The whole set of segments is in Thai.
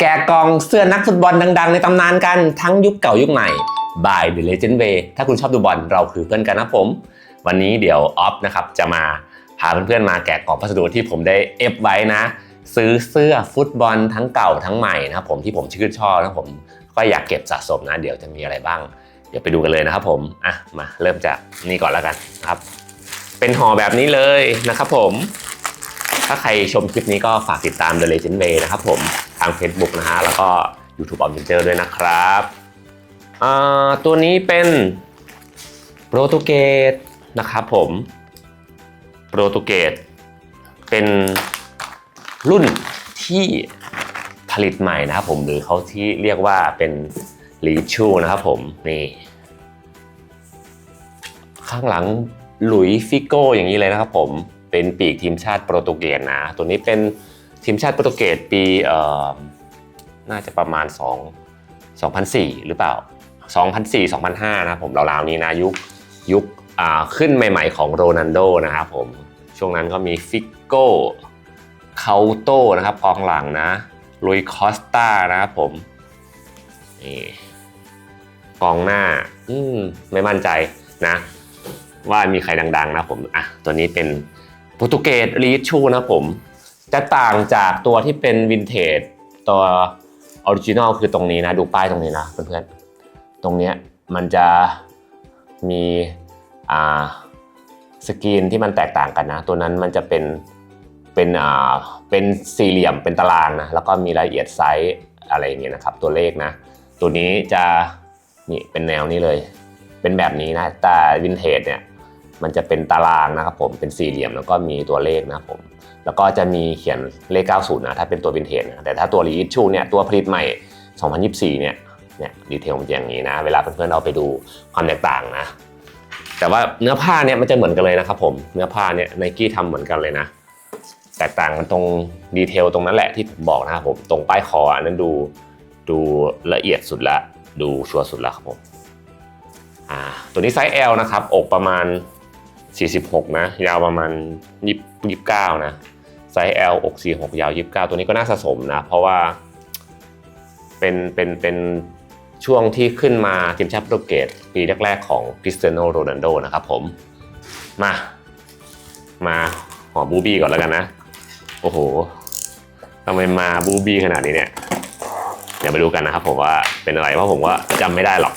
แกะกองเสื้อนักฟุตบอลดัง ๆ ในตำนานกันทั้งยุคเก่ายุคใหม่ by The Legend Way ถ้าคุณชอบดูบอลเราคือเพื่อนกันนะผม วันนี้เดี๋ยวออฟนะครับจะมาพาเพื่อนๆมาแกะกล่องพัสดุที่ผมได้เอฟไว้นะ ซื้อเสื้อฟุตบอลทั้งเก่าทั้งใหม่นะครับผมที่ผมชื่นชอบนะผมก็อยากเก็บสะสมนะ เดี๋ยวจะมีอะไรบ้าง เดี๋ยวไปดูกันเลยนะครับผมอะมาเริ่มจากนี่ก่อนแล้วกันครับ เป็นห่อแบบนี้เลยนะครับผม ถ้าใครชมคลิปนี้ก็ฝากติดตาม The Legend Way นะครับผม ทาง Facebook นะฮะแล้วก็ YouTube of Venture ด้วยนะครับตัวนี้เป็นโปรตุเกสนะครับผมโปรตุเกสเป็นรุ่นที่ผลิตใหม่นะครับผมหรือเขาที่เรียกว่าเป็นลีชูนะครับผมนี่ข้างหลังหลุยฟิโก้อย่างนี้เลยนะครับผมเป็นปีกทีมชาติโปรตุเกสนะ ตัวนี้เป็น ทีมชาติโปรตุเกสปีน่าจะประมาณ 2 2004 หรือเปล่า 2004 2005 นะผมราวๆนี้นะยุคยุคขึ้นใหม่ ๆ ของโรนัลโดนะครับผม ช่วงนั้นก็มีฟิกโก้คาโต้นะครับกองหลังนะลุยคอสตานะครับผมนี่กองหน้า อืมไม่มั่นใจนะ ว่ามีใครดัง ๆ นะผม อะ ตัวนี้เป็นโปรตุเกสรีชูนะผม จะต่างจากตัวที่เป็นวินเทจตัวออริจินอลคือตรงนี้นะ ดูป้ายตรงนี้นะเพื่อนๆ ตรงเนี้ยมันจะมีอ่าสกรีนที่มันแตกต่างกันนะ ตัวนั้นมันจะเป็นเป็นอ่าเป็นสี่เหลี่ยมเป็นตารางนะแล้วก็มีรายละเอียดไซส์อะไรอย่างเงี้ยนะครับ ตัวเลขนะ ตัวนี้จะนี่เป็นแนวนี้เลย เป็นแบบนี้นะแต่วินเทจเนี่ยมันจะเป็นตารางนะครับผมเป็นสี่เหลี่ยมแล้วก็มีตัวเลขนะครับผม แล้วก็จะมีเขียนเลข 90 นะ ถ้าเป็นตัววินเทจนะแต่ถ้าตัวรีอิชชูเนี่ยตัวผลิตใหม่ 2024 เนี่ยเนี่ยดีเทลมันจะอย่างนี้นะ เวลาเพื่อนๆเอาไปดูความแตกต่างนะ แต่ว่าเนื้อผ้าเนี่ยมันจะเหมือนกันเลยนะครับผมเนื้อผ้าเนี่ยไนกี้ทำเหมือนกันเลยนะ แตกต่างกันตรงดีเทลตรงนั้นแหละที่ผมบอกนะครับผมตรงป้ายคออันนั้นดูดูละเอียดสุดละ ดูชัวร์สุดละครับผมอ่าตัวนี้ไซส์ L นะครับ อกประมาณ 46 นะ ยาวประมาณ 29 นะ ไซส์ L อก46 ยาว 29 ตัวนี้ก็น่าสะสมนะ เพราะว่าเป็นเป็นเป็นช่วงที่ขึ้นมาทีมชาติโปรตุเกสปีแรกๆของคริสเตียโนโรนัลโดนะครับผม มา มาหอบูบี้ก่อนแล้วกันนะ โอ้โหทำไมมาบูบี้ขนาดนี้เนี่ยเดี๋ยวไปดูกันนะครับผมว่าเป็นอะไรเพราะผมว่าจำไม่ได้หรอก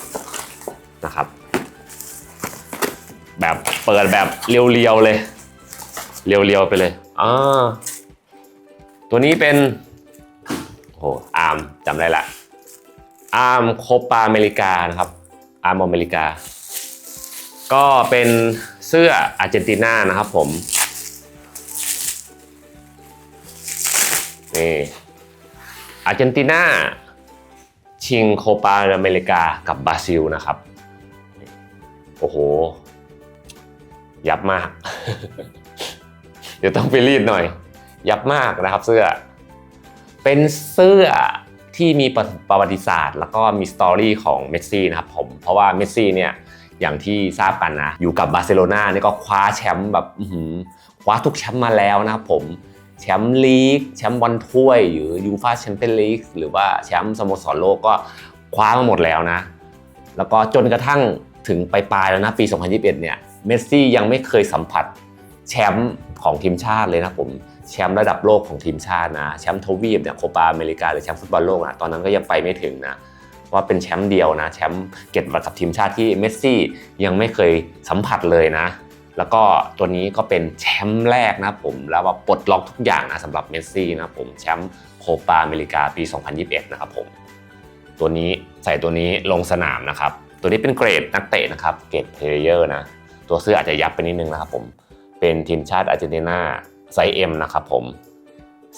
นะครับ แบบเปิดแบบเรียวๆเลย เรียวๆไปเลย อ่าตัวนี้เป็นโอ้โหอาร์มจำได้ละอาร์มโคปาอเมริกานะครับอาร์มอเมริกา ก็เป็นเสื้ออาร์เจนตินานะครับผมนี่อาร์เจนตินาชิงโคปาอเมริกากับบราซิลนะครับ โอ้โห ยับมาก เดี๋ยวต้องไปรีดหน่อย ยับมากนะครับเสื้อ เป็นเสื้อที่มีประวัติศาสตร์ แล้วก็มีสตอรี่ของเมสซี่นะครับผมเพราะว่าเมสซี่เนี่ยอย่างที่ทราบกันนะ อยู่กับบาร์เซโลนาเนี่ยก็คว้าแชมป์แบบคว้าทุกแชมป์มาแล้วนะครับผมแชมป์ลีกแชมป์บอลถ้วย หรือยูฟาแชมเปี้ยนลีกหรือว่าแชมป์สโมสรโลกก็คว้ามาหมดแล้วนะ แล้วก็จนกระทั่งถึงปลายๆแล้วนะปี 2021 เนี่ยเมสซี่ยังไม่เคยสัมผัสแชมป์ ของทีมชาติเลยนะผมแชมป์ระดับโลกของทีมชาตินะแชมป์ทวีปเนี่ยโคปาอเมริกาหรือแชมป์ฟุตบอลโลกนะตอนนั้นก็ยังไปไม่ถึงนะว่าเป็นแชมป์เดียวนะแชมป์เก็บกับทีมชาติที่เมสซี่ยังไม่เคยสัมผัสเลยนะ แล้วก็ตัวนี้ก็เป็นแชมป์แรกนะผมแล้วว่าปลดล็อกทุกอย่างนะสำหรับเมสซี่นะผมแชมป์โคปาอเมริกาปี 2021 นะครับผมตัวนี้ใส่ตัวนี้ลงสนามนะครับ ตัวนี้เป็นเกรดนักเตะนะครับเกรดเพลเยอร์นะ ตัวเสื้ออาจจะยับไปนิดนึงนะครับผม เป็นทีมชาติอาร์เจนตินาไซส์ M นะครับผม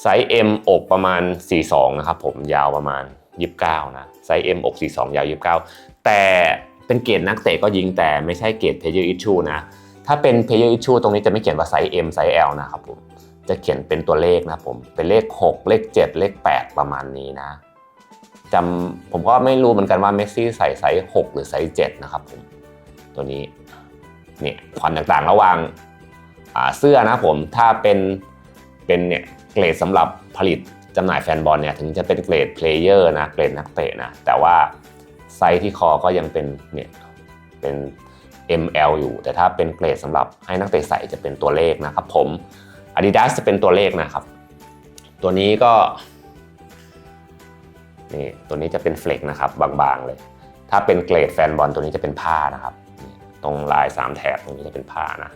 ไซส์ M อกประมาณ 42 นะครับผมยาวประมาณ 29 นะไซส์ M อก 42 ยาว 29 แต่เป็นเกรดนักเตะก็ยิงแต่ไม่ใช่เกรด player issue นะ ถ้าเป็น player issue ตรงนี้จะไม่เขียนว่าไซส์ M ไซส์ L นะครับผมจะเขียนเป็นตัวเลขนะผมเป็นเลข 6 เลข 7 เลข 8 ประมาณนี้นะจำผมก็ไม่รู้เหมือนกันว่าเมสซี่ใส่ไซส์6หรือไซส์7นะครับผมตัวนี้เนี่ยความต่างระหว่าง เสื้อนะผมถ้าเป็นเป็นเนี่ยเกรดสำหรับผลิตจำหน่ายแฟนบอลเนี่ยถึงจะเป็นเกรดเพลเยอร์นะเกรดนักเตะนะแต่ว่าไซส์ที่คอก็ยังเป็นเนี่ยเป็น ML อยู่ แต่ถ้าเป็นเกรดสำหรับให้นักเตะใส่จะเป็นตัวเลขนะครับผม Adidas จะเป็นตัวเลขนะครับ ตัวนี้ก็นี่ตัวนี้จะเป็นเฟล็กนะครับบางๆเลย ถ้าเป็นเกรดแฟนบอลตัวนี้จะเป็นผ้านะครับ ตรงลายสามแถบตรงนี้จะเป็นผ้านะ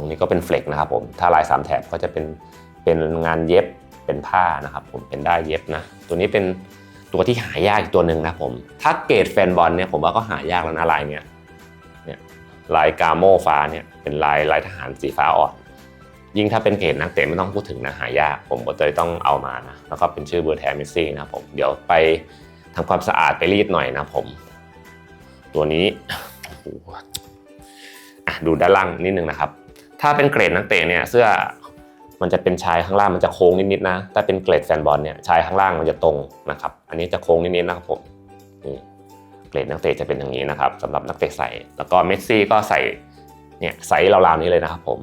รงนี้ก็เป็นเฟล็กนะครับผมถ้าลายสามแถบก็จะเป็นเป็นงานเย็บเป็นผ้านะครับผมเป็นได้เย็บนะ ตัวนี้เป็นตัวที่หายากอีกตัวหนึ่งนะผม ถ้าเกรดแฟนบอลเนี่ยผมว่าก็หายากแล้วนะลายเนี้ยเนี่ยลายกาโมฟ้าเนี่ยเป็นลายลายทหารสีฟ้าอ่อน ยิ่งถ้าเป็นเกรดนักเตะไม่ต้องพูดถึงนะหายาก ผมก็เลยต้องเอามานะแล้วก็เป็นชื่อเบอร์แทมสซี่นะครับผมเดี๋ยวไปทำความสะอาดไปรีดหน่อยนะผม ตัวนี้อะดูด้านล่างนิดนึงนะครับ ถ้าเป็นเกรดนักเตะเนี่ยเสื้อมันจะเป็นชายข้างล่างมันจะโค้งนิดๆนะ ถ้าเป็นเกรดแฟนบอลเนี่ยชายข้างล่างมันจะตรงนะครับ อันนี้จะโค้งนิดๆนะครับผมนี่เกรดนักเตะจะเป็นอย่างนี้นะครับสำหรับนักเตะใส่ แล้วก็เมสซี่ก็ใส่เนี่ยไซส์ราวๆนี้เลยนะครับผม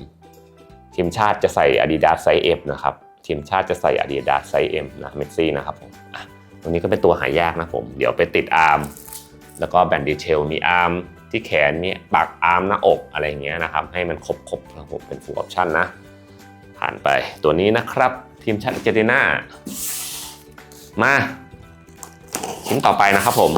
ทีมชาติจะใส่ Adidas ไซส์ M นะครับทีมชาติจะใส่ Adidas ไซส์ M นะเมสซี่นะครับผมตัวนี้ก็เป็นตัวหายากนะผม เดี๋ยวไปติดอาร์มแล้วก็แบนดีเทลมีอาร์ม ที่แขนมีปักอาร์มหน้าอกอะไรอย่างเงี้ยนะครับ ให้มันครบครบครับเป็นฟูลออปชั่นนะ ผ่านไปตัวนี้นะครับ ทีมชาติอาร์เจนตินามาชิ้นต่อไปนะครับผม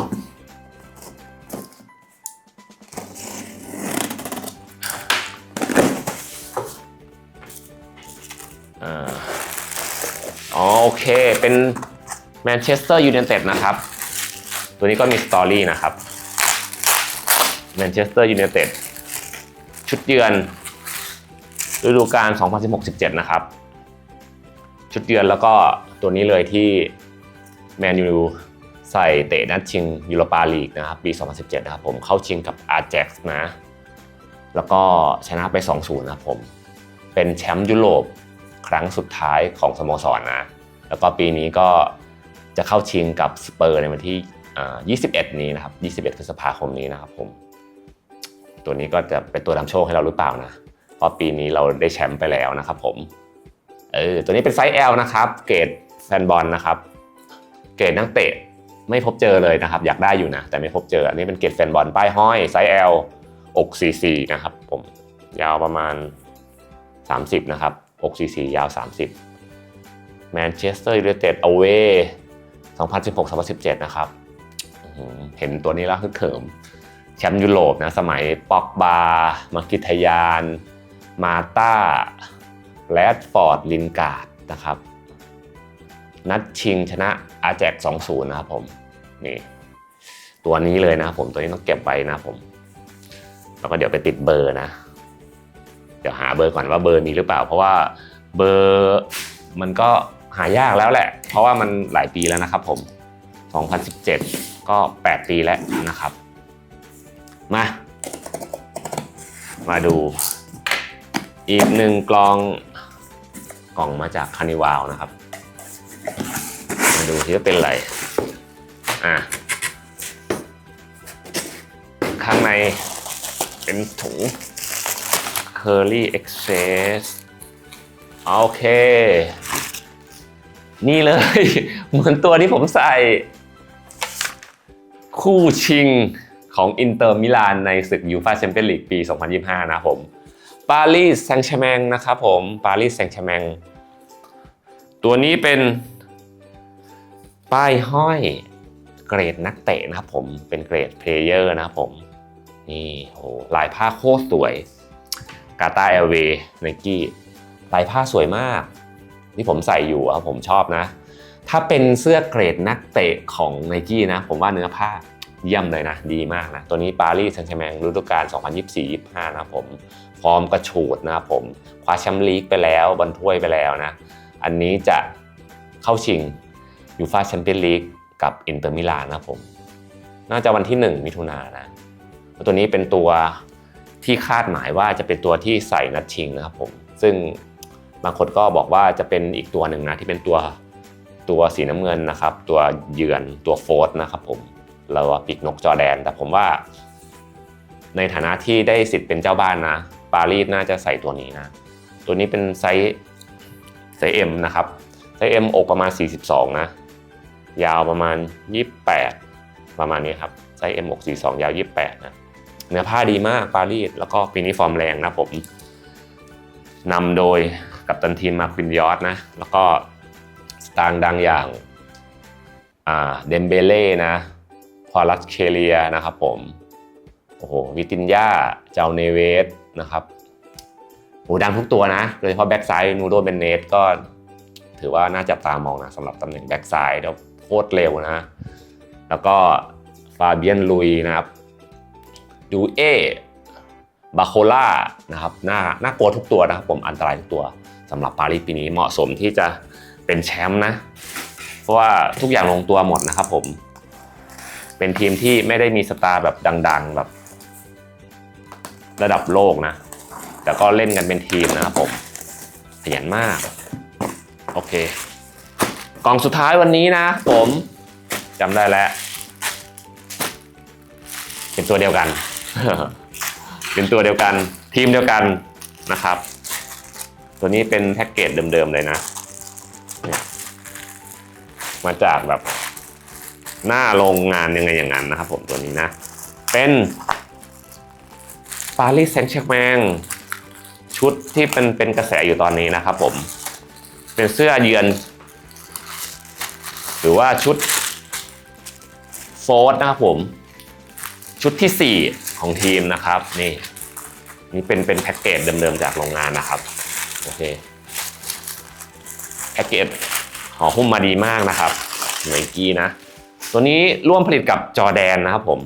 อ๋อโอเค เป็นแมนเชสเตอร์ยูไนเต็ดนะครับ ตัวนี้ก็มีสตอรี่นะครับ แมนเชสเตอร์ยูไนเต็ดชุดเยือนฤดูกาล 2016-17 นะครับ ชุดเยือนแล้วก็ตัวนี้เลยที่แมนยูใส่เตะนัดชิงยูโรปาลีกนะครับปี 2017 นะครับผมเข้าชิงกับอาร์เจ็กซ์นะ แล้วก็ชนะไป 2-0 นะครับผม เป็นแชมป์ยุโรปครั้งสุดท้ายของสโมสรนะแล้วก็ปีนี้ก็จะเข้าชิงกับสเปอร์ในวันที่อ่า21 นี้นะครับ 21พฤษภาคมนี้นะครับผม ตัวนี้ก็จะเป็นตัวนำโชคให้เราหรือเปล่านะเพราะปีนี้เราได้แชมป์ไปแล้วนะครับผมเออตัวนี้เป็นไซส์ L นะครับ เกรดแฟนบอลนะครับ เกรดนักเตะไม่พบเจอเลยนะครับ อยากได้อยู่นะ แต่ไม่พบเจอ อันนี้เป็นเกรดแฟนบอลป้ายห้อยไซส์ L อก44นะครับ ผมยาวประมาณ 30 นะครับอก44ยาว 30แมนเชสเตอร์ยูไนเต็ดเอาเว2016-2017 นะครับเห็นตัวนี้แล้วคือเขิม แชมป์ยุโรปนะสมัยป็อกบามากิทยาน มาตาแรดฟอร์ด ลินการ์ดนะครับ นัดชิงชนะอาแจก2-0 นะครับผม นี่ ตัวนี้เลยนะครับผม ตัวนี้ต้องเก็บไว้นะครับผม แล้วก็เดี๋ยวไปติดเบอร์นะ เดี๋ยวหาเบอร์ก่อนว่าเบอร์มีหรือเปล่า เพราะว่าเบอร์มันก็หายากแล้วแหละ เพราะว่ามันหลายปีแล้วนะครับผม 2017 ก็ 8 ปีแล้วนะครับ มา มาดู อีกหนึ่งกล่องกล่องมาจากคานิวาวนะครับ มาดูที่ว่าเป็นอะไรอะข้างในเป็นถุง Curly Excess โอเค นี่เลย เหมือนตัวที่ผมใส่ คู่ชิง ของอินเตอร์มิลานในศึกยูฟาแชมเปี้ยนลีกปี 2025 นะครับผมปารีสแซงต์แชร์แมงนะครับผมปารีสแซงต์แชร์แมงตัวนี้เป็นป้ายห้อยเกรดนักเตะนะครับผมเป็นเกรดเพลเยอร์นะครับผมนี่โหลายผ้าโคตรสวยกาตาเอลเวไนกี้ลายผ้าสวยมากที่ผมใส่อยู่อะผมชอบนะ ถ้าเป็นเสื้อเกรดนักเตะของไนกี้นะ ผมว่าเนื้อผ้า เยี่ยมเลยนะ ดีมากนะ ตัวนี้ปารีสแซงต์แชร์แมงฤดูกาล 2024-25 นะครับผมฟอร์มกระฉูดนะครับผม คว้าแชมป์ลีกไปแล้วบอลถ้วยไปแล้วนะ อันนี้จะเข้าชิงยูฟาแชมเปี้ยนลีกกับอินเตอร์มิลานนะผม น่าจะวันที่ 1 มิถุนายนนะ ตัวนี้เป็นตัวที่คาดหมายว่าจะเป็นตัวที่ใส่นัดชิงนะครับผม ซึ่งบางคนก็บอกว่าจะเป็นอีกตัวหนึ่งนะที่เป็นตัวตัวสีน้ำเงินนะครับ ตัวเยือนตัวโฟร์นะครับผม เราปีกนกจอแดน แต่ผมว่า ในฐานะที่ได้สิทธิ์เป็นเจ้าบ้านนะ ปารีสน่าจะใส่ตัวนี้นะ ตัวนี้เป็นไซส์ไซส์ M นะครับ ไซส์ M อกประมาณ 42 นะ ยาวประมาณ 28 ประมาณนี้ครับ ไซส์ M อก42 ยาว 28 นะ เนื้อผ้าดีมากปารีส แล้วก็ปีนี้ฟอร์มแรงนะผมนำโดยกัปตันทีมมาควินยอร์นะ แล้วก็สตางค์ดังอย่างเดมเบเล่นะ พอลัสเคเลียนะครับผมโอ้โหวิตินยาเจ้าเนเวสนะครับโอ้ดังทุกตัวนะโดยเฉพาะแบ็กซ้ายนูโดเบนเนตก็ถือว่าน่าจับตามองนะสำหรับตำแหน่งแบ็กซ้ายแล้วโคตรเร็วนะ แล้วก็ฟาเบียนลุยนะครับดูเอบาโคล่านะครับน่าน่ากลัวทุกตัวนะครับผมอันตรายทุกตัวสำหรับปารีสปีนี้เหมาะสมที่จะเป็นแชมป์นะ เพราะว่าทุกอย่างลงตัวหมดนะครับผม เป็นทีมที่ไม่ได้มีสตาร์แบบดัง ๆ แบบ ระดับโลกนะ แต่ก็เล่นกันเป็นทีมนะครับผมขยันมาก โอเค กล่องสุดท้ายวันนี้นะผมจำได้แล้วเป็นตัวเดียวกัน เป็นตัวเดียวกัน ทีมเดียวกันนะครับ ตัวนี้เป็นแพ็กเกจเดิมๆเลยนะ มาจากแบบ หน้าโรงงานยังไงอย่างนั้นนะครับผมตัวนี้นะ เป็นปารีสแซงต์แชร์แมงชุดที่เป็นเป็นกระแสอยู่ตอนนี้นะครับผม เป็นเสื้อเยือน หรือว่าชุดโฟร์นะครับผม ชุดที่ 4 ของทีมนะครับ นี่ นี่เป็นเป็นแพ็กเกจเดิมๆจากโรงงานนะครับ โอเค แพ็กเกจห่อหุ้มมาดีมากนะครับไนกี้นะ ตัวนี้ร่วมผลิตกับจอแดนนะครับผม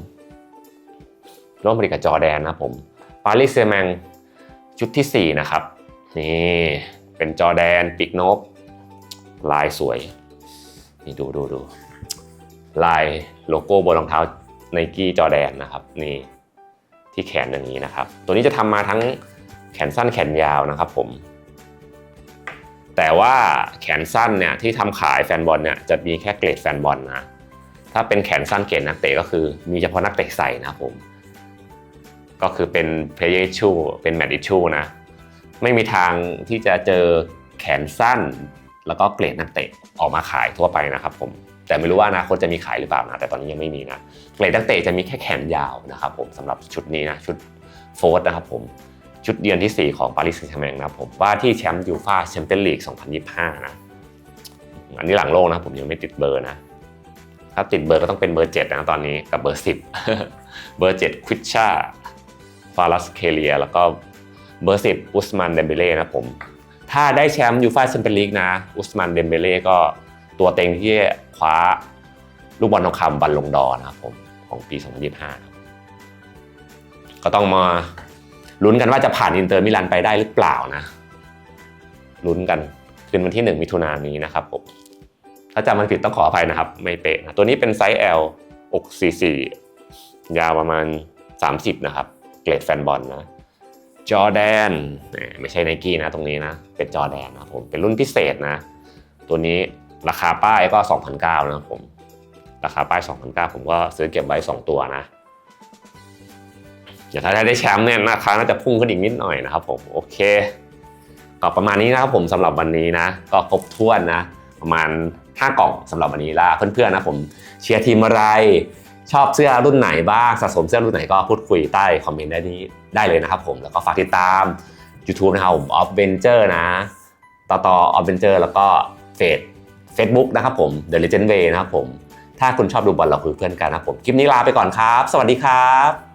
ร่วมผลิตกับจอแดนนะครับผมปารีสเซแมงชุดที่ 4 นะครับ นี่เป็นจอแดนปีกนกลายสวย นี่ดูดูดูลายโลโก้บนรองเท้าไนกี้จอแดนนะครับนี่ที่แขนอย่างนี้นะครับ ตัวนี้จะทำมาทั้งแขนสั้นแขนยาวนะครับผม แต่ว่าแขนสั้นเนี่ยที่ทำขายแฟนบอลเนี่ยจะมีแค่เกรดแฟนบอลนะ ถ้าเป็นแขนสั้นเกรดนักเตะก็คือมีเฉพาะนักเตะใส่นะครับผม ก็คือเป็น player issue เป็น match issue นะ ไม่มีทางที่จะเจอแขนสั้น แล้วก็เกรดนักเตะออกมาขายทั่วไปนะครับผมแต่ไม่รู้ว่าอนาคตจะมีขายหรือเปล่านะแต่ตอนนี้ยังไม่มีนะเกรดนักเตะจะมีแค่แขนยาวนะครับผมสำหรับชุดนี้นะชุดโฟร์นะครับผมชุดเยือนที่ 4 ของปารีสแซงต์แชร์แมงนะผมว่าที่แชมป์ยูฟ่าแชมเปี้ยนลีก 2025 นะ อันนี้หลังโลกนะผมยังไม่ติดเบอร์นะ ถ้าติดเบอร์ก็ต้องเป็นเบอร์ 7 นะตอนนี้กับเบอร์ 10 เบอร์ 7ควิชชาฟาลัสเคเลียแล้วก็เบอร์ 10 อุสมันเดมเบเล่นะผม ถ้าได้แชมป์ยูฟ่าแชมเปี้ยนลีกนะ อุสมันเดมเบเล่ก็ตัวเต็งที่คว้าลูกบอลทองคำบัลลงดอนะครับผมของปี 2025 ก็ต้องมาลุ้นกันว่าจะผ่านอินเตอร์มิลานไปได้หรือเปล่านะลุ้นกันคืนวันที่ 1 มิถุนายนนี้นะครับผม ถ้าจำมันผิดต้องขออภัยนะครับ ไม่เป๊ะนะตัวนี้เป็นไซส์ L อก44 ยาวประมาณ 30 นะครับ เกรดแฟนบอลนะจอแดนไม่ใช่ไนกี้นะตรงนี้นะ เป็นจอแดนนะผมเป็นรุ่นพิเศษนะ ตัวนี้ราคาป้ายก็2,900นะผม ราคาป้าย2,900ผมก็ซื้อเก็บไว้ 2 ตัวนะเดี๋ยวถ้าได้แชมป์เนี่ยราคาน่าจะพุ่งขึ้นอีกนิดหน่อยนะครับผมโอเคก็ประมาณนี้นะครับผมสำหรับวันนี้นะ ก็ครบถ้วนนะ ประมาณ 5 กล่องสำหรับวันนี้ละเพื่อนๆนะผมเชียร์ทีมอะไร ชอบเสื้อรุ่นไหนบ้างสะสมเสื้อรุ่นไหนก็พูดคุยใต้คอมเมนต์ได้นี้ได้เลยนะครับผมแล้วก็ฝากติดตาม YouTube นะครับผมออฟเวนเจอร์นะต่อต่อออฟเวนเจอร์แล้วก็เฟซเฟซบุ๊กนะครับผม The Legend Way นะครับผมถ้าคุณชอบดูบอลเราคือเพื่อนกันนะครับผมคลิปนี้ลาไปก่อนครับ สวัสดีครับ